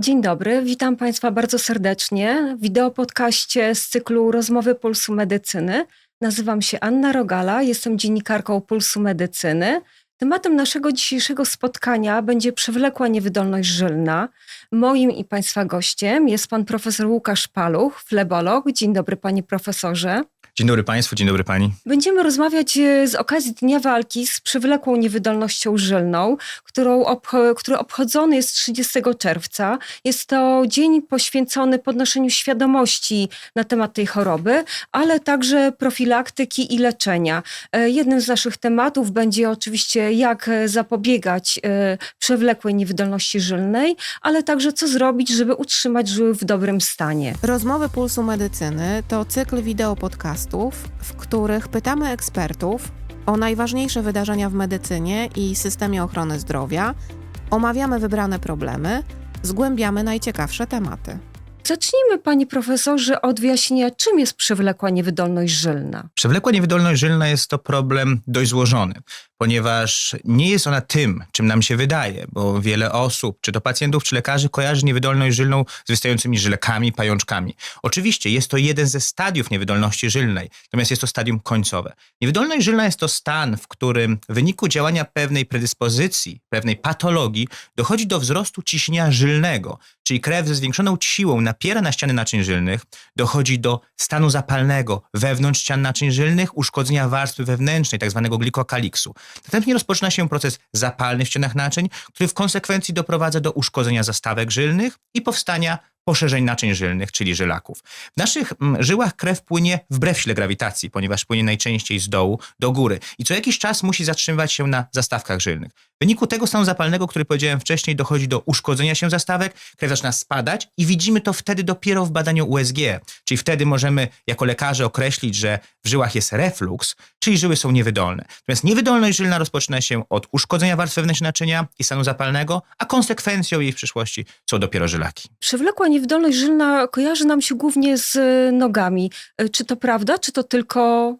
Dzień dobry, witam Państwa bardzo serdecznie w wideopodcaście z cyklu Rozmowy Pulsu Medycyny. Nazywam się Anna Rogala, jestem dziennikarką Pulsu Medycyny. Tematem naszego dzisiejszego spotkania będzie przewlekła niewydolność żylna. Moim i Państwa gościem jest pan profesor Łukasz Paluch, flebolog. Dzień dobry panie profesorze. Dzień dobry Państwu, dzień dobry Pani. Będziemy rozmawiać e, z okazji Dnia Walki z przewlekłą niewydolnością żylną, którą obcho- który obchodzony jest 30 czerwca. Jest to dzień poświęcony podnoszeniu świadomości na temat tej choroby, ale także profilaktyki i leczenia. E, Jednym z naszych tematów będzie oczywiście jak e, zapobiegać e, przewlekłej niewydolności żylnej, ale także co zrobić, żeby utrzymać żyły w dobrym stanie. Rozmowy Pulsu Medycyny to cykl wideo podcastów, w których pytamy ekspertów o najważniejsze wydarzenia w medycynie i systemie ochrony zdrowia, omawiamy wybrane problemy, zgłębiamy najciekawsze tematy. Zacznijmy, panie profesorze, od wyjaśnienia, czym jest przewlekła niewydolność żylna. Przewlekła niewydolność żylna jest to problem dość złożony, ponieważ nie jest ona tym, czym nam się wydaje, bo wiele osób, czy to pacjentów, czy lekarzy, kojarzy niewydolność żylną z wystającymi żylekami, pajączkami. Oczywiście jest to jeden ze stadiów niewydolności żylnej, natomiast jest to stadium końcowe. Niewydolność żylna jest to stan, w którym w wyniku działania pewnej predyspozycji, pewnej patologii dochodzi do wzrostu ciśnienia żylnego, czyli krew ze zwiększoną siłą napiera na ściany naczyń żylnych, dochodzi do stanu zapalnego wewnątrz ścian naczyń żylnych, uszkodzenia warstwy wewnętrznej, tzw. glikokaliksu. Następnie rozpoczyna się proces zapalny w ścianach naczyń, który w konsekwencji doprowadza do uszkodzenia zastawek żylnych i powstania poszerzeń naczyń żylnych, czyli żylaków. W naszych mm, żyłach krew płynie wbrew sile grawitacji, ponieważ płynie najczęściej z dołu do góry i co jakiś czas musi zatrzymywać się na zastawkach żylnych. W wyniku tego stanu zapalnego, który powiedziałem wcześniej, dochodzi do uszkodzenia się zastawek, krew zaczyna spadać i widzimy to wtedy dopiero w badaniu USG, czyli wtedy możemy jako lekarze określić, że w żyłach jest reflux, czyli żyły są niewydolne. Natomiast niewydolność żylna rozpoczyna się od uszkodzenia warstwy wewnętrznej naczynia i stanu zapalnego, a konsekwencją jej w przyszłości są dopiero żylaki. Przewlekła niewydolność żylna kojarzy nam się głównie z e, nogami. E, Czy to prawda, czy to tylko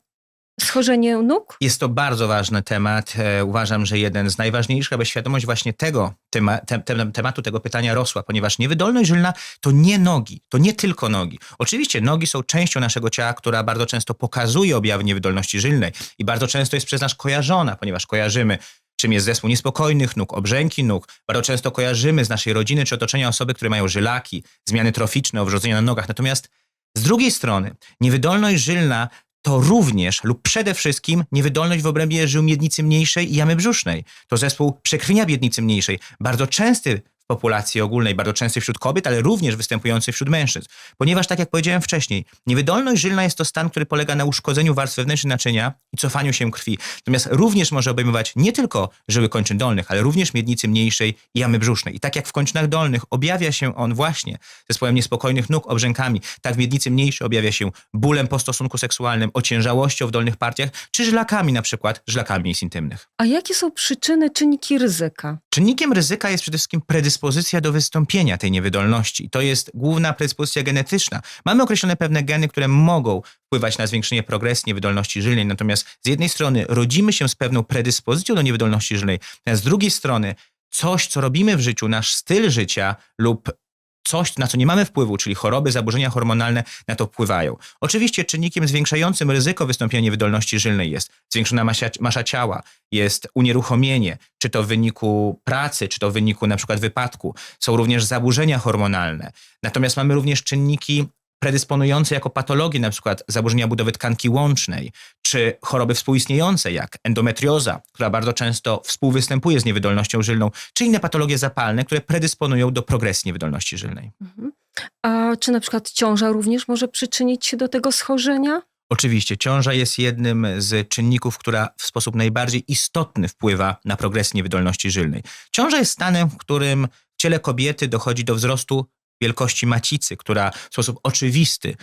schorzenie nóg? Jest to bardzo ważny temat. E, Uważam, że jeden z najważniejszych, aby świadomość właśnie tego tema, te, te, tematu, tego pytania rosła, ponieważ niewydolność żylna to nie nogi, to nie tylko nogi. Oczywiście nogi są częścią naszego ciała, która bardzo często pokazuje objawy niewydolności żylnej i bardzo często jest przez nas kojarzona, ponieważ kojarzymy czym jest zespół niespokojnych nóg, obrzęki nóg. Bardzo często kojarzymy z naszej rodziny czy otoczenia osoby, które mają żylaki, zmiany troficzne, owrzodzenia na nogach. Natomiast z drugiej strony niewydolność żylna to również lub przede wszystkim niewydolność w obrębie żył miednicy mniejszej i jamy brzusznej. To zespół przekrwienia miednicy mniejszej, bardzo częsty populacji ogólnej, bardzo częsty wśród kobiet, ale również występujący wśród mężczyzn. Ponieważ, tak jak powiedziałem wcześniej, niewydolność żylna jest to stan, który polega na uszkodzeniu warstwy wewnętrznej naczynia i cofaniu się krwi. Natomiast również może obejmować nie tylko żyły kończyn dolnych, ale również miednicy mniejszej i jamy brzusznej. I tak jak w kończynach dolnych objawia się on właśnie zespołem niespokojnych nóg, obrzękami, tak w miednicy mniejszej objawia się bólem po stosunku seksualnym, ociężałością w dolnych partiach, czy żylakami na przykład, żylakami miejsc intymnych. A jakie są przyczyny, czynniki ryzyka? Czynnikiem ryzyka jest przede wszystkim predyspozycja do wystąpienia tej niewydolności. To jest główna predyspozycja genetyczna. Mamy określone pewne geny, które mogą wpływać na zwiększenie progresji niewydolności żylnej. Natomiast z jednej strony rodzimy się z pewną predyspozycją do niewydolności żylnej, natomiast z drugiej strony coś, co robimy w życiu, nasz styl życia lub coś, na co nie mamy wpływu, czyli choroby, zaburzenia hormonalne, na to wpływają. Oczywiście czynnikiem zwiększającym ryzyko wystąpienia niewydolności żylnej jest zwiększona masa, ciała, jest unieruchomienie, czy to w wyniku pracy, czy to w wyniku na przykład wypadku. Są również zaburzenia hormonalne. Natomiast mamy również czynniki predysponujące jako patologie, na przykład zaburzenia budowy tkanki łącznej, czy choroby współistniejące, jak endometrioza, która bardzo często współwystępuje z niewydolnością żylną, czy inne patologie zapalne, które predysponują do progresji niewydolności żylnej. Mhm. A czy na przykład ciąża również może przyczynić się do tego schorzenia? Oczywiście, ciąża jest jednym z czynników, która w sposób najbardziej istotny wpływa na progresję niewydolności żylnej. Ciąża jest stanem, w którym w ciele kobiety dochodzi do wzrostu wielkości macicy, która w sposób oczywisty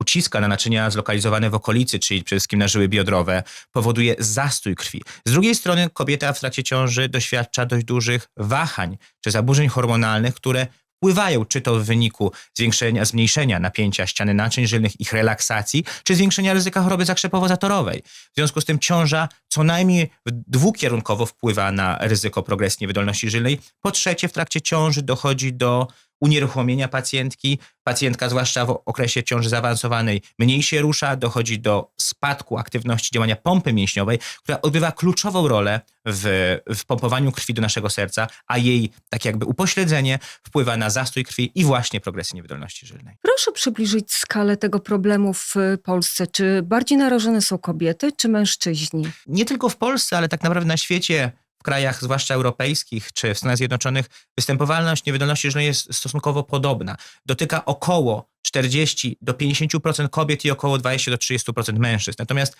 uciska na naczynia zlokalizowane w okolicy, czyli przede wszystkim na żyły biodrowe, powoduje zastój krwi. Z drugiej strony kobieta w trakcie ciąży doświadcza dość dużych wahań czy zaburzeń hormonalnych, które wpływają czy to w wyniku zwiększenia, zmniejszenia napięcia ściany naczyń żylnych, ich relaksacji, czy zwiększenia ryzyka choroby zakrzepowo-zatorowej. W związku z tym ciąża co najmniej dwukierunkowo wpływa na ryzyko progresji niewydolności żylnej. Po trzecie, w trakcie ciąży dochodzi do unieruchomienia pacjentki. Pacjentka, zwłaszcza w okresie ciąży zaawansowanej, mniej się rusza, dochodzi do spadku aktywności działania pompy mięśniowej, która odgrywa kluczową rolę w, w pompowaniu krwi do naszego serca, a jej tak jakby upośledzenie wpływa na zastój krwi i właśnie progresję niewydolności żylnej. Proszę przybliżyć skalę tego problemu w Polsce. Czy bardziej narażone są kobiety, czy mężczyźni? nie tylko w Polsce, ale tak naprawdę na świecie, krajach zwłaszcza europejskich czy w Stanach Zjednoczonych, występowalność niewydolności żylnej jest stosunkowo podobna. Dotyka około 40 do 50% kobiet i około 20 do 30% mężczyzn. Natomiast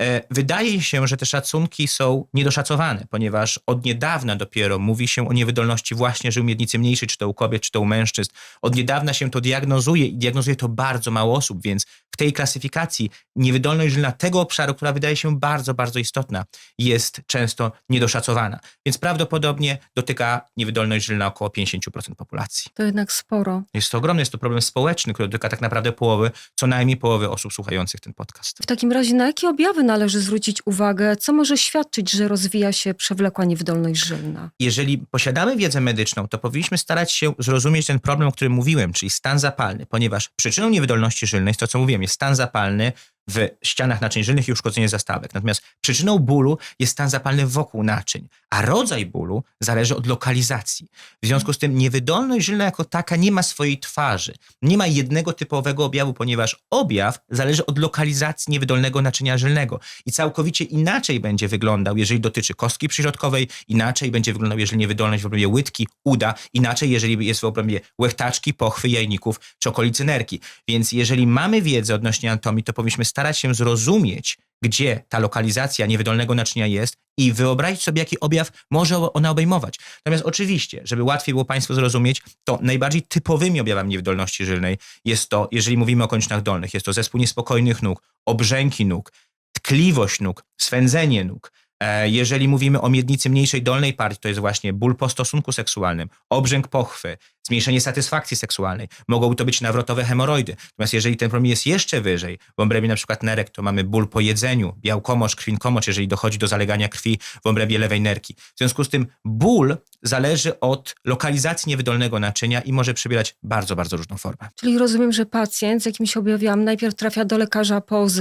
e, wydaje się, że te szacunki są niedoszacowane, ponieważ od niedawna dopiero mówi się o niewydolności właśnie żył miednicy mniejszej, czy to u kobiet, czy to u mężczyzn. Od niedawna się to diagnozuje i diagnozuje to bardzo mało osób, więc tej klasyfikacji niewydolność żylna tego obszaru, która wydaje się bardzo, bardzo istotna, jest często niedoszacowana. Więc prawdopodobnie dotyka niewydolność żylna około 50% populacji. To jednak sporo. Jest to ogromny, jest to problem społeczny, który dotyka tak naprawdę połowy, co najmniej połowy osób słuchających ten podcast. W takim razie na jakie objawy należy zwrócić uwagę? Co może świadczyć, że rozwija się przewlekła niewydolność żylna? Jeżeli posiadamy wiedzę medyczną, to powinniśmy starać się zrozumieć ten problem, o którym mówiłem, czyli stan zapalny, ponieważ przyczyną niewydolności żylnej jest to, co mówiłem, jest stan zapalny w ścianach naczyń żylnych i uszkodzenie zastawek. Natomiast przyczyną bólu jest stan zapalny wokół naczyń, a rodzaj bólu zależy od lokalizacji. W związku z tym niewydolność żylna jako taka nie ma swojej twarzy. Nie ma jednego typowego objawu, ponieważ objaw zależy od lokalizacji niewydolnego naczynia żylnego i całkowicie inaczej będzie wyglądał, jeżeli dotyczy kostki przyśrodkowej, inaczej będzie wyglądał, jeżeli niewydolność w obrębie łydki, uda, inaczej, jeżeli jest w obrębie łechtaczki, pochwy, jajników czy okolicy nerki. Więc jeżeli mamy wiedzę odnośnie anatomii, to powinniśmy starać się zrozumieć, gdzie ta lokalizacja niewydolnego naczynia jest i wyobrazić sobie, jaki objaw może ona obejmować. Natomiast oczywiście, żeby łatwiej było Państwu zrozumieć, to najbardziej typowymi objawami niewydolności żylnej jest to, jeżeli mówimy o kończynach dolnych, jest to zespół niespokojnych nóg, obrzęki nóg, tkliwość nóg, swędzenie nóg. E, Jeżeli mówimy o miednicy mniejszej dolnej partii, to jest właśnie ból po stosunku seksualnym, obrzęk pochwy, zmniejszenie satysfakcji seksualnej. Mogą to być nawrotowe hemoroidy. Natomiast jeżeli ten problem jest jeszcze wyżej, w obrębie na przykład nerek, to mamy ból po jedzeniu, białkomocz, krwinkomocz, jeżeli dochodzi do zalegania krwi w obrębie lewej nerki. W związku z tym ból zależy od lokalizacji niewydolnego naczynia i może przybierać bardzo, bardzo różną formę. Czyli rozumiem, że pacjent z jakimiś objawami najpierw trafia do lekarza POZ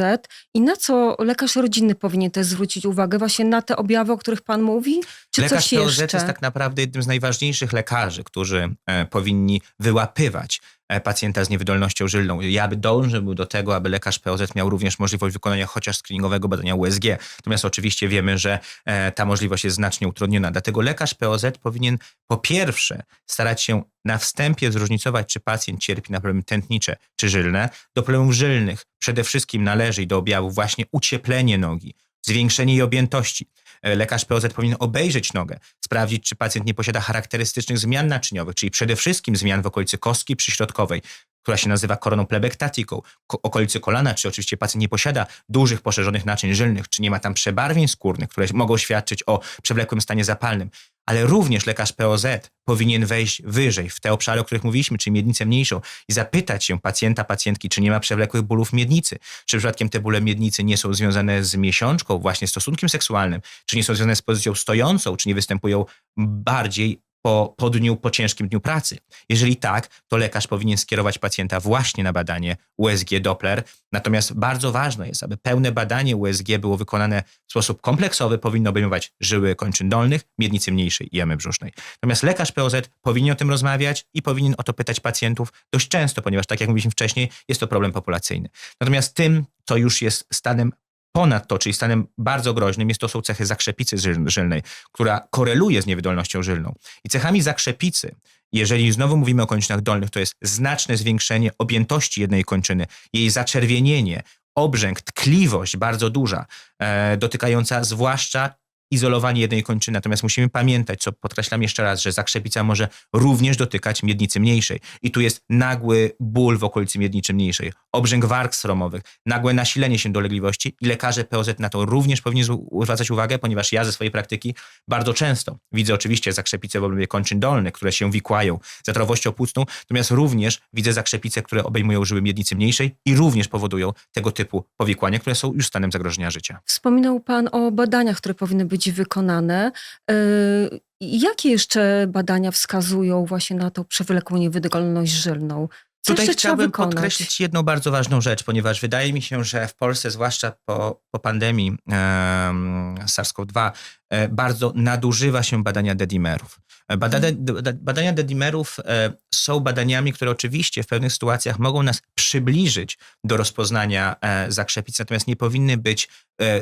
i na co lekarz rodzinny powinien też zwrócić uwagę? Właśnie na te objawy, o których pan mówi? Czy Lekarz coś POZ jeszcze? jest tak naprawdę jednym z najważniejszych lekarzy, którzy e, powinni wyłapywać pacjenta z niewydolnością żylną. Ja by dążył do tego, aby lekarz POZ miał również możliwość wykonania chociaż screeningowego badania USG. Natomiast oczywiście wiemy, że e, ta możliwość jest znacznie utrudniona. Dlatego lekarz POZ powinien po pierwsze starać się na wstępie zróżnicować, czy pacjent cierpi na problemy tętnicze czy żylne. Do problemów żylnych przede wszystkim należy i do objawów właśnie ucieplenie nogi, zwiększenie jej objętości. E, Lekarz POZ powinien obejrzeć nogę, sprawdzić, czy pacjent nie posiada charakterystycznych zmian naczyniowych, czyli przede wszystkim zmian w okolicy kostki przyśrodkowej, która się nazywa koroną plebektatiką, ko- okolicy kolana, czy oczywiście pacjent nie posiada dużych, poszerzonych naczyń żylnych, czy nie ma tam przebarwień skórnych, które mogą świadczyć o przewlekłym stanie zapalnym. Ale również lekarz POZ powinien wejść wyżej w te obszary, o których mówiliśmy, czyli miednicę mniejszą i zapytać się pacjenta, pacjentki, czy nie ma przewlekłych bólów miednicy, czy przypadkiem te bóle miednicy nie są związane z miesiączką, właśnie stosunkiem seksualnym, czy nie są związane z pozycją stojącą, czy nie występują bardziej po, po dniu, po ciężkim dniu pracy. Jeżeli tak, to lekarz powinien skierować pacjenta właśnie na badanie USG Doppler. Natomiast bardzo ważne jest, aby pełne badanie USG było wykonane w sposób kompleksowy, powinno obejmować żyły kończyn dolnych, miednicy mniejszej i jamy brzusznej. Natomiast lekarz POZ powinien o tym rozmawiać i powinien o to pytać pacjentów dość często, ponieważ tak jak mówiliśmy wcześniej, jest to problem populacyjny. Natomiast tym, co już jest stanem Ponad to, czyli stanem bardzo groźnym, jest to są cechy zakrzepicy żyl- żylnej, która koreluje z niewydolnością żylną. I cechami zakrzepicy, jeżeli znowu mówimy o kończynach dolnych, to jest znaczne zwiększenie objętości jednej kończyny, jej zaczerwienienie, obrzęk, tkliwość bardzo duża, e, dotykająca zwłaszcza izolowanie jednej kończyny. Natomiast musimy pamiętać, co podkreślam jeszcze raz, że zakrzepica może również dotykać miednicy mniejszej. I tu jest nagły ból w okolicy miednicy mniejszej, obrzęk warg sromowych, nagłe nasilenie się dolegliwości i lekarze POZ na to również powinni zw- zwracać uwagę, ponieważ ja ze swojej praktyki bardzo często widzę oczywiście zakrzepice w obrębie kończyn dolnych, które się wikłają zatrowością płucną, natomiast również widzę zakrzepice, które obejmują żyły miednicy mniejszej i również powodują tego typu powikłania, które są już stanem zagrożenia życia. Wspominał pan o badaniach, które powinny być być wykonane. Y, Jakie jeszcze badania wskazują właśnie na tą przewlekłą niewydolność żylną? Tutaj chciałbym podkreślić jedną bardzo ważną rzecz, ponieważ wydaje mi się, że w Polsce, zwłaszcza po, po pandemii em, SARS-CoV-2, e, bardzo nadużywa się badania dedimerów. E, Badania, Mhm. badania dedimerów e, są badaniami, które oczywiście w pewnych sytuacjach mogą nas przybliżyć do rozpoznania zakrzepic, natomiast nie powinny być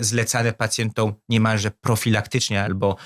zlecane pacjentom niemalże profilaktycznie albo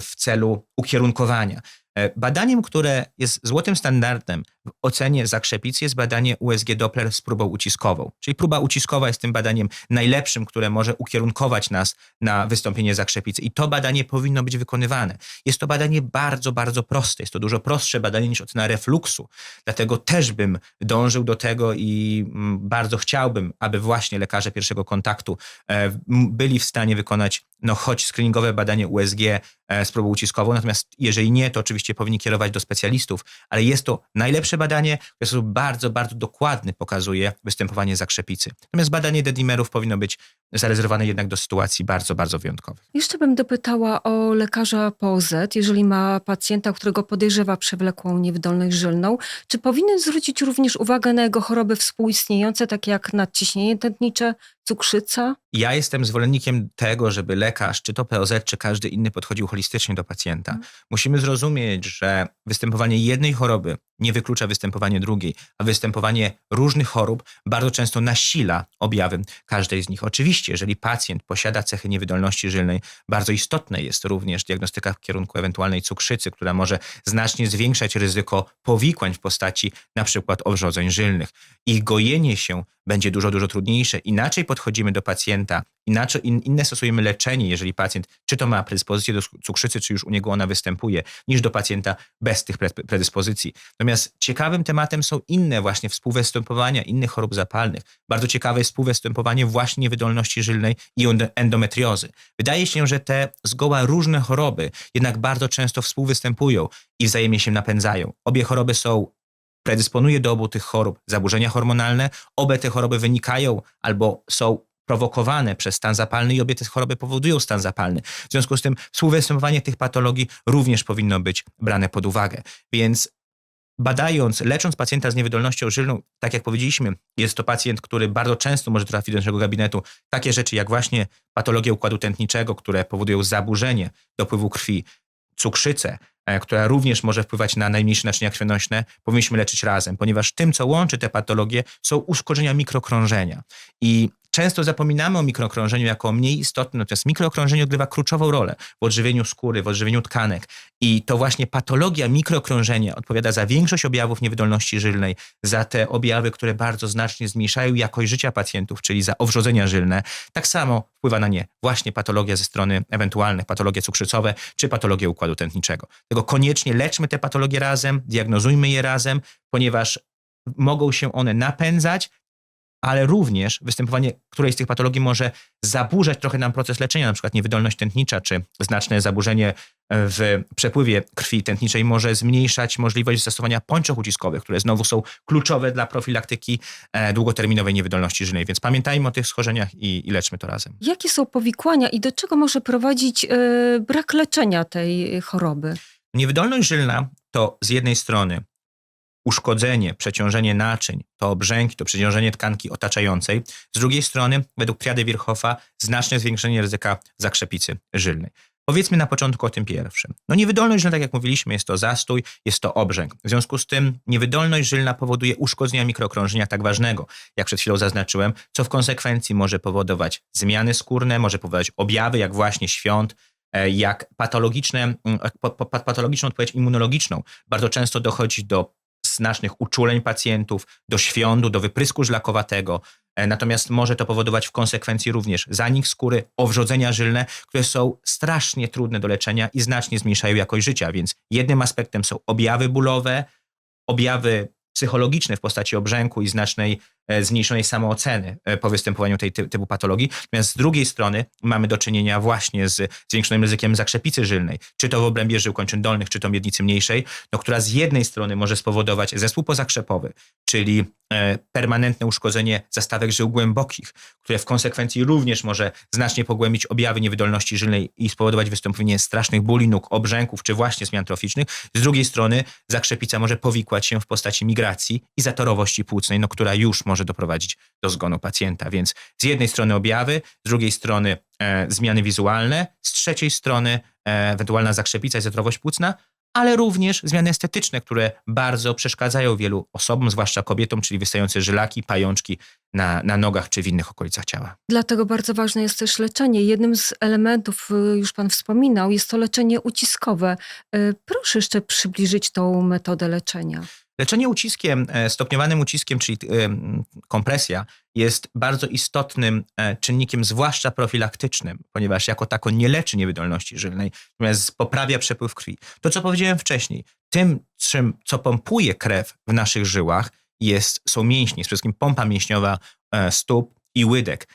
w celu ukierunkowania. E, Badaniem, które jest złotym standardem w ocenie zakrzepicy jest badanie USG Doppler z próbą uciskową. Czyli próba uciskowa jest tym badaniem najlepszym, które może ukierunkować nas na wystąpienie zakrzepicy. I to badanie powinno być wykonywane. Jest to badanie bardzo, bardzo proste. Jest to dużo prostsze badanie niż ocena refluksu. Dlatego też bym dążył do tego i mm, bardzo chciałbym, aby właśnie lekarze pierwszego kontaktu e, byli w stanie wykonać no, choć screeningowe badanie USG e, z próbą uciskową. Natomiast jeżeli nie, to oczywiście powinni kierować do specjalistów, ale jest to najlepsze badanie, które w sposób bardzo, bardzo dokładny pokazuje występowanie zakrzepicy. Natomiast badanie dedimerów powinno być zarezerwowane jednak do sytuacji bardzo, bardzo wyjątkowych. Jeszcze bym dopytała o lekarza POZ, jeżeli ma pacjenta, którego podejrzewa przewlekłą niewydolność żylną, czy powinien zwrócić również uwagę na jego choroby współistniejące, takie jak nadciśnienie tętnicze, cukrzyca? Ja jestem zwolennikiem tego, żeby lekarz, czy to POZ, czy każdy inny podchodził holistycznie do pacjenta. Musimy zrozumieć, że występowanie jednej choroby nie wyklucza występowanie drugiej, a występowanie różnych chorób bardzo często nasila objawy każdej z nich. Oczywiście, jeżeli pacjent posiada cechy niewydolności żylnej, bardzo istotne jest również diagnostyka w kierunku ewentualnej cukrzycy, która może znacznie zwiększać ryzyko powikłań w postaci na przykład owrzodzeń żylnych. Ich gojenie się będzie dużo, dużo trudniejsze. Inaczej podchodzimy do pacjenta, inaczej, in, inne stosujemy leczenie, jeżeli pacjent czy to ma predyspozycję do cukrzycy, czy już u niego ona występuje, niż do pacjenta bez tych pre, predyspozycji. Natomiast ciekawym tematem są inne właśnie współwystępowania innych chorób zapalnych. Bardzo ciekawe jest współwystępowanie właśnie niewydolności żylnej i endo- endometriozy. Wydaje się, że te zgoła różne choroby jednak bardzo często współwystępują i wzajemnie się napędzają. Obie choroby są predysponuje do obu tych chorób zaburzenia hormonalne. Obie te choroby wynikają albo są prowokowane przez stan zapalny i obie te choroby powodują stan zapalny. W związku z tym współwystępowanie tych patologii również powinno być brane pod uwagę. Więc badając, lecząc pacjenta z niewydolnością żylną, tak jak powiedzieliśmy, jest to pacjent, który bardzo często może trafić do naszego gabinetu. Takie rzeczy jak właśnie patologie układu tętniczego, które powodują zaburzenie dopływu krwi, cukrzycę, która również może wpływać na najmniejsze naczynia krwionośne, powinniśmy leczyć razem, ponieważ tym, co łączy te patologie, są uszkodzenia mikrokrążenia. I często zapominamy o mikrokrążeniu jako o mniej istotnym, natomiast mikrokrążenie odgrywa kluczową rolę w odżywieniu skóry, w odżywieniu tkanek. I to właśnie patologia mikrokrążenia odpowiada za większość objawów niewydolności żylnej, za te objawy, które bardzo znacznie zmniejszają jakość życia pacjentów, czyli za owrzodzenia żylne. Tak samo wpływa na nie właśnie patologia ze strony ewentualnych, patologie cukrzycowe czy patologie układu tętniczego. Tego koniecznie leczmy te patologie razem, diagnozujmy je razem, ponieważ mogą się one napędzać, ale również występowanie którejś z tych patologii może zaburzać trochę nam proces leczenia, na przykład niewydolność tętnicza, czy znaczne zaburzenie w przepływie krwi tętniczej może zmniejszać możliwość zastosowania pończoch uciskowych, które znowu są kluczowe dla profilaktyki e, długoterminowej niewydolności żylnej. Więc pamiętajmy o tych schorzeniach i, i leczmy to razem. Jakie są powikłania i do czego może prowadzić y, brak leczenia tej choroby? Niewydolność żylna to z jednej strony uszkodzenie, przeciążenie naczyń, to obrzęki, to przeciążenie tkanki otaczającej. Z drugiej strony, według triady Wirchhoffa, znaczne zwiększenie ryzyka zakrzepicy żylnej. Powiedzmy na początku o tym pierwszym. No niewydolność żylna, tak jak mówiliśmy, jest to zastój, jest to obrzęk. W związku z tym niewydolność żylna powoduje uszkodzenia mikrokrążenia tak ważnego, jak przed chwilą zaznaczyłem, co w konsekwencji może powodować zmiany skórne, może powodować objawy jak właśnie świąt, e, jak patologiczne, mm, pa- patologiczną odpowiedź immunologiczną. Bardzo często dochodzi do znacznych uczuleń pacjentów, do świądu, do wyprysku żlakowatego. E, Natomiast może to powodować w konsekwencji również zanik skóry, owrzodzenia żylne, które są strasznie trudne do leczenia i znacznie zmniejszają jakość życia. Więc jednym aspektem są objawy bólowe, objawy psychologiczne w postaci obrzęku i znacznej zmniejszonej samooceny e, po występowaniu tej ty- typu patologii. Natomiast z drugiej strony mamy do czynienia właśnie z zwiększonym ryzykiem zakrzepicy żylnej, czy to w obrębie żył kończyn dolnych, czy to miednicy mniejszej, no, która z jednej strony może spowodować zespół pozakrzepowy, czyli e, permanentne uszkodzenie zastawek żył głębokich, które w konsekwencji również może znacznie pogłębić objawy niewydolności żylnej i spowodować wystąpienie strasznych bóli nóg, obrzęków czy właśnie zmian troficznych. Z drugiej strony zakrzepica może powikłać się w postaci migracji i zatorowości płucnej, no, która już może doprowadzić do zgonu pacjenta. Więc z jednej strony objawy, z drugiej strony e, zmiany wizualne, z trzeciej strony e, ewentualna zakrzepica i zatorowość płucna, ale również zmiany estetyczne, które bardzo przeszkadzają wielu osobom, zwłaszcza kobietom, czyli wystające żylaki, pajączki na, na nogach czy w innych okolicach ciała. Dlatego bardzo ważne jest też leczenie. Jednym z elementów, y, już Pan wspominał, jest to leczenie uciskowe. Y, Proszę jeszcze przybliżyć tą metodę leczenia. Leczenie uciskiem, e, stopniowanym uciskiem, czyli e, kompresja, jest bardzo istotnym e, czynnikiem, zwłaszcza profilaktycznym, ponieważ jako tako nie leczy niewydolności żylnej, natomiast poprawia przepływ krwi. To, co powiedziałem wcześniej, tym, czym, co pompuje krew w naszych żyłach, jest, są mięśnie, przede wszystkim pompa mięśniowa stóp i łydek.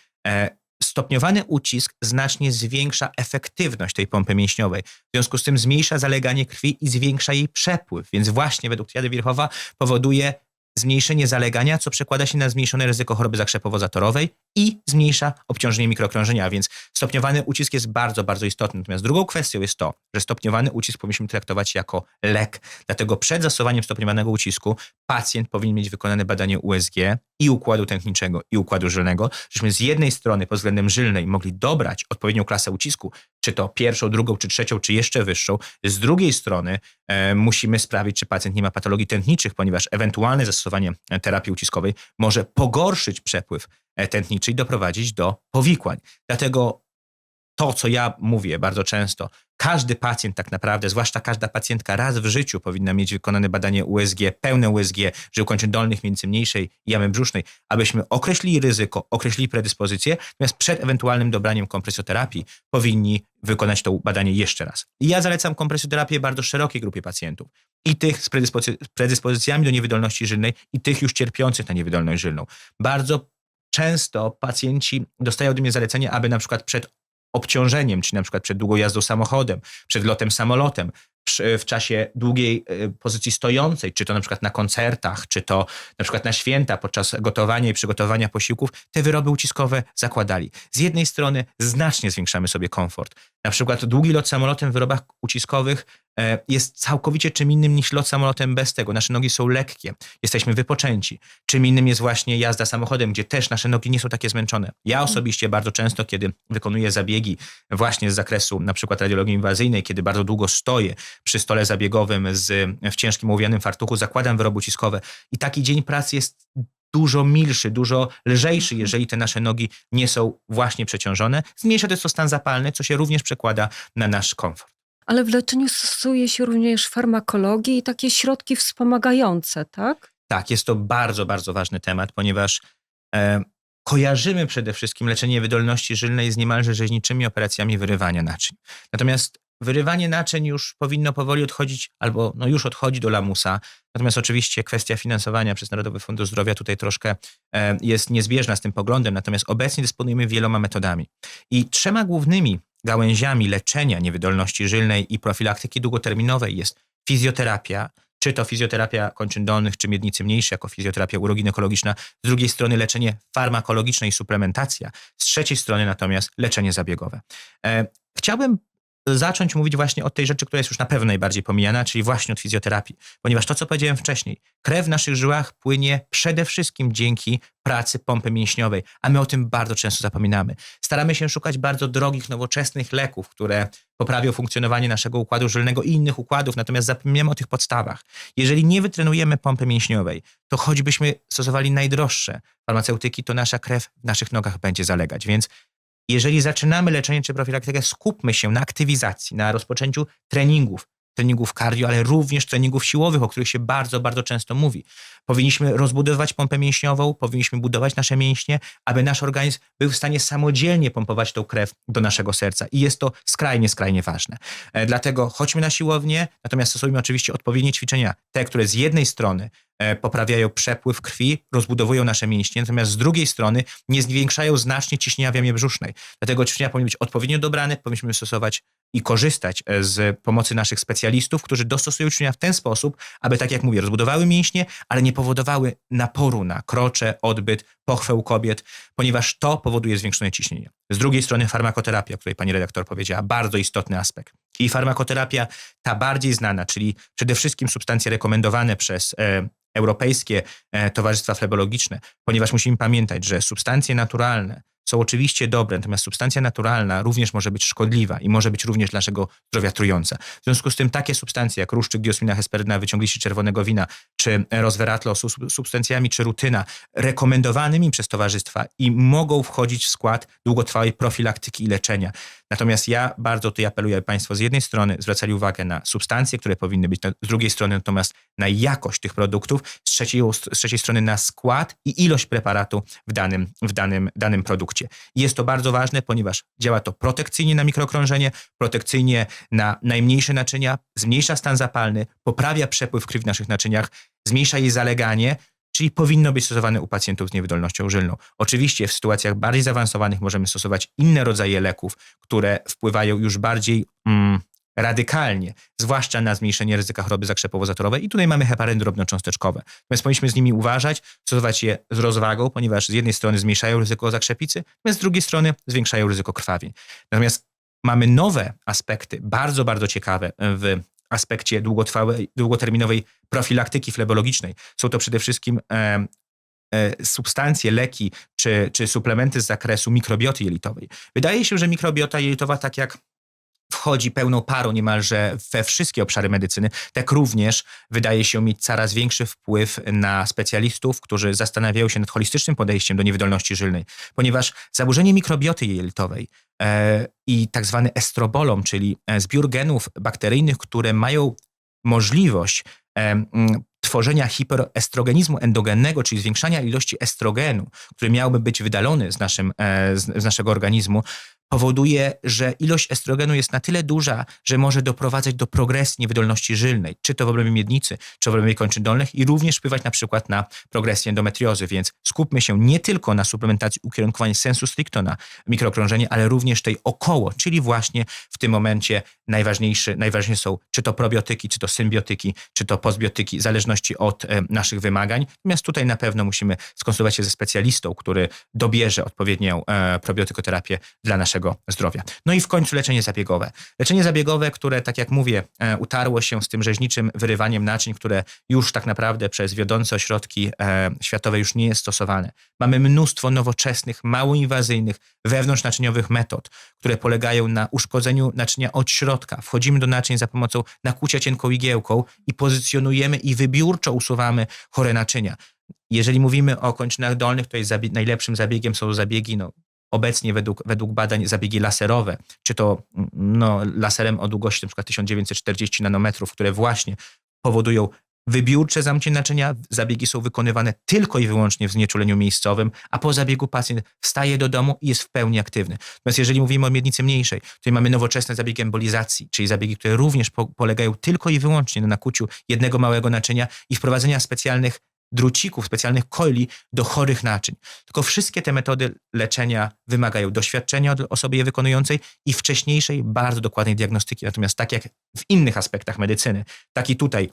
Stopniowany ucisk znacznie zwiększa efektywność tej pompy mięśniowej. W związku z tym zmniejsza zaleganie krwi i zwiększa jej przepływ. Więc właśnie według triady Wirchowa powoduje zmniejszenie zalegania, co przekłada się na zmniejszone ryzyko choroby zakrzepowo-zatorowej i zmniejsza obciążenie mikrokrążenia, więc stopniowany ucisk jest bardzo, bardzo istotny. Natomiast drugą kwestią jest to, że stopniowany ucisk powinniśmy traktować jako lek. Dlatego przed zastosowaniem stopniowanego ucisku pacjent powinien mieć wykonane badanie USG i układu tętniczego i układu żylnego, żebyśmy z jednej strony pod względem żylnej mogli dobrać odpowiednią klasę ucisku, czy to pierwszą, drugą, czy trzecią, czy jeszcze wyższą. Z drugiej strony e, musimy sprawić, czy pacjent nie ma patologii tętniczych, ponieważ ewentualne zastosowanie e, terapii uciskowej może pogorszyć przepływ e, tętniczy i doprowadzić do powikłań. Dlatego to, co ja mówię bardzo często, każdy pacjent tak naprawdę, zwłaszcza każda pacjentka raz w życiu powinna mieć wykonane badanie USG, pełne USG, żył kończyn dolnych, między mniejszej i jamy brzusznej, abyśmy określili ryzyko, określili predyspozycję, natomiast przed ewentualnym dobraniem kompresjoterapii powinni wykonać to badanie jeszcze raz. I ja zalecam kompresjoterapię bardzo szerokiej grupie pacjentów. I tych z predyspozy- predyspozycjami do niewydolności żylnej, i tych już cierpiących na niewydolność żylną. Bardzo często pacjenci dostają ode mnie zalecenie, aby na przykład przed obciążeniem, czy na przykład przed długą jazdą samochodem, przed lotem samolotem, w czasie długiej e, pozycji stojącej, czy to na przykład na koncertach, czy to na przykład na święta, podczas gotowania i przygotowania posiłków, te wyroby uciskowe zakładali. Z jednej strony znacznie zwiększamy sobie komfort. Na przykład długi lot samolotem w wyrobach uciskowych jest całkowicie czym innym niż lot samolotem bez tego. Nasze nogi są lekkie, jesteśmy wypoczęci. Czym innym jest właśnie jazda samochodem, gdzie też nasze nogi nie są takie zmęczone. Ja osobiście bardzo często, kiedy wykonuję zabiegi właśnie z zakresu na przykład radiologii inwazyjnej, kiedy bardzo długo stoję przy stole zabiegowym z, w ciężkim ołowianym fartuchu, zakładam wyroby uciskowe i taki dzień pracy jest dużo milszy, dużo lżejszy, jeżeli te nasze nogi nie są właśnie przeciążone. Zmniejsza to stan zapalny, co się również przekłada na nasz komfort. Ale w leczeniu stosuje się również farmakologię i takie środki wspomagające, tak? Tak, jest to bardzo, bardzo ważny temat, ponieważ e, kojarzymy przede wszystkim leczenie wydolności żylnej z niemalże rzeźniczymi operacjami wyrywania naczyń. Natomiast wyrywanie naczyń już powinno powoli odchodzić, albo no już odchodzi do lamusa. Natomiast oczywiście kwestia finansowania przez Narodowy Fundusz Zdrowia tutaj troszkę e, jest niezbieżna z tym poglądem, natomiast obecnie dysponujemy wieloma metodami. I trzema głównymi gałęziami leczenia niewydolności żylnej i profilaktyki długoterminowej jest fizjoterapia, czy to fizjoterapia kończyn dolnych, czy miednicy mniejszej, jako fizjoterapia uroginekologiczna, z drugiej strony leczenie farmakologiczne i suplementacja, z trzeciej strony natomiast leczenie zabiegowe. E, chciałbym zacząć mówić właśnie od tej rzeczy, która jest już na pewno najbardziej pomijana, czyli właśnie od fizjoterapii. Ponieważ to, co powiedziałem wcześniej, krew w naszych żyłach płynie przede wszystkim dzięki pracy pompy mięśniowej, a my o tym bardzo często zapominamy. Staramy się szukać bardzo drogich, nowoczesnych leków, które poprawią funkcjonowanie naszego układu żylnego i innych układów, natomiast zapominamy o tych podstawach. Jeżeli nie wytrenujemy pompy mięśniowej, to choćbyśmy stosowali najdroższe farmaceutyki, to nasza krew w naszych nogach będzie zalegać. Więc jeżeli zaczynamy leczenie czy profilaktykę, skupmy się na aktywizacji, na rozpoczęciu treningów, treningów cardio, ale również treningów siłowych, o których się bardzo, bardzo często mówi. Powinniśmy rozbudowywać pompę mięśniową, powinniśmy budować nasze mięśnie, aby nasz organizm był w stanie samodzielnie pompować tą krew do naszego serca. I jest to skrajnie, skrajnie ważne. E, Dlatego chodźmy na siłownię, natomiast stosujmy oczywiście odpowiednie ćwiczenia, te, które z jednej strony e, poprawiają przepływ krwi, rozbudowują nasze mięśnie, natomiast z drugiej strony nie zwiększają znacznie ciśnienia w jamie brzusznej. Dlatego ćwiczenia powinny być odpowiednio dobrane, powinniśmy stosować i korzystać e, z pomocy naszych specjalistów, którzy dostosują ćwiczenia w ten sposób, aby, tak jak mówię, rozbudowały mięśnie, ale nie powodowały naporu na krocze, odbyt, pochwę u kobiet, ponieważ to powoduje zwiększone ciśnienie. Z drugiej strony farmakoterapia, o której pani redaktor powiedziała, bardzo istotny aspekt. I farmakoterapia ta bardziej znana, czyli przede wszystkim substancje rekomendowane przez e, europejskie e, towarzystwa flebologiczne, ponieważ musimy pamiętać, że substancje naturalne są oczywiście dobre, natomiast substancja naturalna również może być szkodliwa i może być również dla naszego zdrowia trująca. W związku z tym takie substancje jak ruszczyk, diosmina, hesperyna, wyciągliście czerwonego wina, czy resveratrol są sub- substancjami, czy rutyna rekomendowanymi przez towarzystwa i mogą wchodzić w skład długotrwałej profilaktyki i leczenia. Natomiast ja bardzo tutaj apeluję, aby Państwo z jednej strony zwracali uwagę na substancje, które powinny być, z drugiej strony natomiast na jakość tych produktów, z trzeciej, z trzeciej strony na skład i ilość preparatu w danym, w danym, danym produkcie. I Jest to bardzo ważne, ponieważ działa to protekcyjnie na mikrokrążenie, protekcyjnie na najmniejsze naczynia, zmniejsza stan zapalny, poprawia przepływ krwi w naszych naczyniach, zmniejsza jej zaleganie, czyli powinno być stosowane u pacjentów z niewydolnością żylną. Oczywiście w sytuacjach bardziej zaawansowanych możemy stosować inne rodzaje leków, które wpływają już bardziej mm, radykalnie, zwłaszcza na zmniejszenie ryzyka choroby zakrzepowo-zatorowej i tutaj mamy heparyn drobnocząsteczkowe. Natomiast powinniśmy z nimi uważać, stosować je z rozwagą, ponieważ z jednej strony zmniejszają ryzyko zakrzepicy, natomiast z drugiej strony zwiększają ryzyko krwawień. Natomiast mamy nowe aspekty, bardzo, bardzo ciekawe w aspekcie długotrwałej, długoterminowej profilaktyki flebologicznej. Są to przede wszystkim e, e, substancje, leki czy, czy suplementy z zakresu mikrobioty jelitowej. Wydaje się, że mikrobiota jelitowa, tak jak wchodzi pełną parą niemalże we wszystkie obszary medycyny, tak również wydaje się mieć coraz większy wpływ na specjalistów, którzy zastanawiają się nad holistycznym podejściem do niewydolności żylnej, ponieważ zaburzenie mikrobioty jelitowej e, i tak zwany estrobolom, czyli e, zbiór genów bakteryjnych, które mają możliwość e, tworzenia hiperestrogenizmu endogennego, czyli zwiększania ilości estrogenu, który miałby być wydalony z, naszym, e, z naszego organizmu, powoduje, że ilość estrogenu jest na tyle duża, że może doprowadzać do progresji niewydolności żylnej, czy to w obrębie miednicy, czy w obrębie kończyn dolnych i również wpływać na przykład na progresję endometriozy, więc skupmy się nie tylko na suplementacji ukierunkowanej sensu stricto na mikrokrążenie, ale również tej około, czyli właśnie w tym momencie najważniejsze, najważniejsze są czy to probiotyki, czy to symbiotyki, czy to postbiotyki, w zależności od e, naszych wymagań. Natomiast tutaj na pewno musimy skonsultować się ze specjalistą, który dobierze odpowiednią e, probiotykoterapię dla naszego zdrowia. No i w końcu leczenie zabiegowe. Leczenie zabiegowe, które, tak jak mówię, e, utarło się z tym rzeźniczym wyrywaniem naczyń, które już tak naprawdę przez wiodące ośrodki e, światowe już nie jest stosowane. Mamy mnóstwo nowoczesnych, mało inwazyjnych, wewnątrznaczyniowych metod, które polegają na uszkodzeniu naczynia od środka. Wchodzimy do naczyń za pomocą nakłucia cienką igiełką i pozycjonujemy i wybiórczo usuwamy chore naczynia. Jeżeli mówimy o kończynach dolnych, to jest zabie- najlepszym zabiegiem są zabiegi no, obecnie według, według badań zabiegi laserowe, czy to no, laserem o długości np. 1940 nanometrów, które właśnie powodują wybiórcze zamknięcie naczynia. Zabiegi są wykonywane tylko i wyłącznie w znieczuleniu miejscowym, a po zabiegu pacjent wstaje do domu i jest w pełni aktywny. Natomiast jeżeli mówimy o miednicy mniejszej, to mamy nowoczesne zabiegi embolizacji, czyli zabiegi, które również po, polegają tylko i wyłącznie na nakuciu jednego małego naczynia i wprowadzenia specjalnych drucików, specjalnych coili do chorych naczyń. Tylko wszystkie te metody leczenia wymagają doświadczenia od osoby je wykonującej i wcześniejszej, bardzo dokładnej diagnostyki. Natomiast tak jak w innych aspektach medycyny, tak i tutaj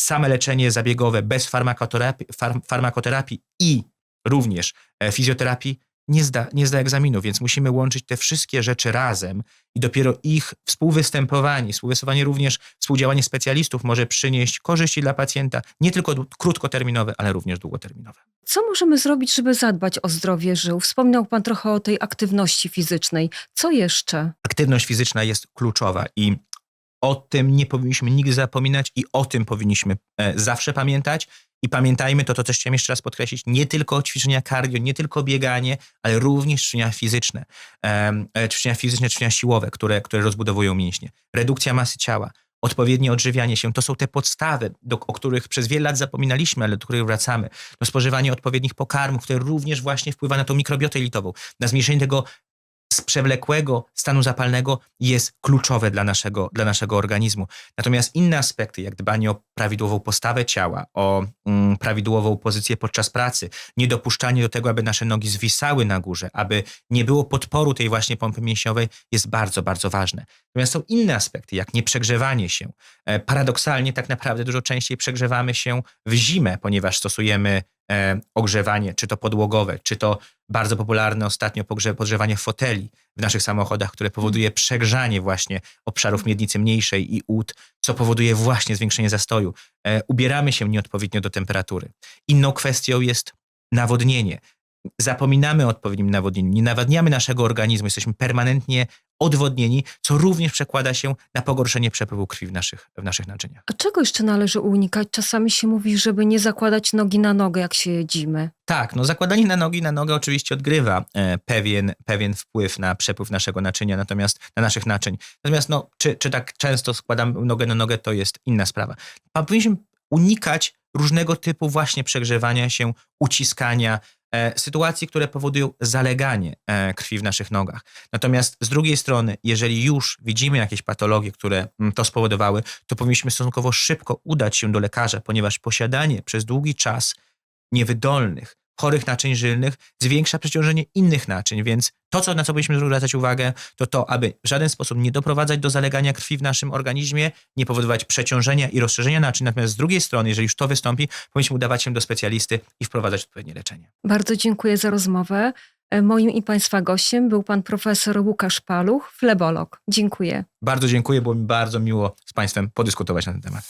same leczenie zabiegowe bez farmakoterapii, farm, farmakoterapii i również e, fizjoterapii nie zda, nie zda egzaminu, więc musimy łączyć te wszystkie rzeczy razem i dopiero ich współwystępowanie, współwystępowanie również współdziałanie specjalistów może przynieść korzyści dla pacjenta, nie tylko krótkoterminowe, ale również długoterminowe. Co możemy zrobić, żeby zadbać o zdrowie żył? Wspominał Pan trochę o tej aktywności fizycznej. Co jeszcze? Aktywność fizyczna jest kluczowa i o tym nie powinniśmy nigdy zapominać i o tym powinniśmy e, zawsze pamiętać. I pamiętajmy, to, to też chciałem jeszcze raz podkreślić, nie tylko ćwiczenia cardio, nie tylko bieganie, ale również ćwiczenia fizyczne. E, ćwiczenia fizyczne, ćwiczenia siłowe, które, które rozbudowują mięśnie. Redukcja masy ciała, odpowiednie odżywianie się, to są te podstawy, do, o których przez wiele lat zapominaliśmy, ale do których wracamy. No, spożywanie odpowiednich pokarmów, które również właśnie wpływa na tą mikrobiotę jelitową, na zmniejszenie tego z przewlekłego stanu zapalnego jest kluczowe dla naszego, dla naszego organizmu. Natomiast inne aspekty, jak dbanie o prawidłową postawę ciała, o mm, prawidłową pozycję podczas pracy, niedopuszczanie do tego, aby nasze nogi zwisały na górze, aby nie było podporu tej właśnie pompy mięśniowej, jest bardzo, bardzo ważne. Natomiast są inne aspekty, jak nieprzegrzewanie się. E, Paradoksalnie tak naprawdę dużo częściej przegrzewamy się w zimę, ponieważ stosujemy ogrzewanie, czy to podłogowe, czy to bardzo popularne ostatnio podgrzewanie foteli w naszych samochodach, które powoduje przegrzanie właśnie obszarów miednicy mniejszej i ud, co powoduje właśnie zwiększenie zastoju. E, ubieramy się nieodpowiednio do temperatury. Inną kwestią jest nawodnienie. Zapominamy o odpowiednim nawodnieniu, nie nawadniamy naszego organizmu, jesteśmy permanentnie odwodnieni, co również przekłada się na pogorszenie przepływu krwi w naszych, w naszych naczyniach. A czego jeszcze należy unikać? Czasami się mówi, żeby nie zakładać nogi na nogę, jak się jedzimy. Tak, no zakładanie na nogi na nogę oczywiście odgrywa e, pewien, pewien wpływ na przepływ naszego naczynia, natomiast na naszych naczyń. Natomiast no, czy, czy tak często składamy nogę na nogę, to jest inna sprawa. Powinniśmy unikać różnego typu właśnie przegrzewania się, uciskania, sytuacji, które powodują zaleganie e, krwi w naszych nogach. Natomiast z drugiej strony, jeżeli już widzimy jakieś patologie, które mm, to spowodowały, to powinniśmy stosunkowo szybko udać się do lekarza, ponieważ posiadanie przez długi czas niewydolnych, chorych naczyń żylnych zwiększa przeciążenie innych naczyń, więc to, co, na co powinniśmy zwracać uwagę, to to, aby w żaden sposób nie doprowadzać do zalegania krwi w naszym organizmie, nie powodować przeciążenia i rozszerzenia naczyń, natomiast z drugiej strony, jeżeli już to wystąpi, powinniśmy udawać się do specjalisty i wprowadzać odpowiednie leczenie. Bardzo dziękuję za rozmowę. E, Moim i Państwa gościem był pan profesor Łukasz Paluch, flebolog. Dziękuję. Bardzo dziękuję, było mi bardzo miło z Państwem podyskutować na ten temat.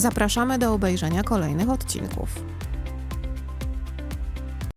Zapraszamy do obejrzenia kolejnych odcinków.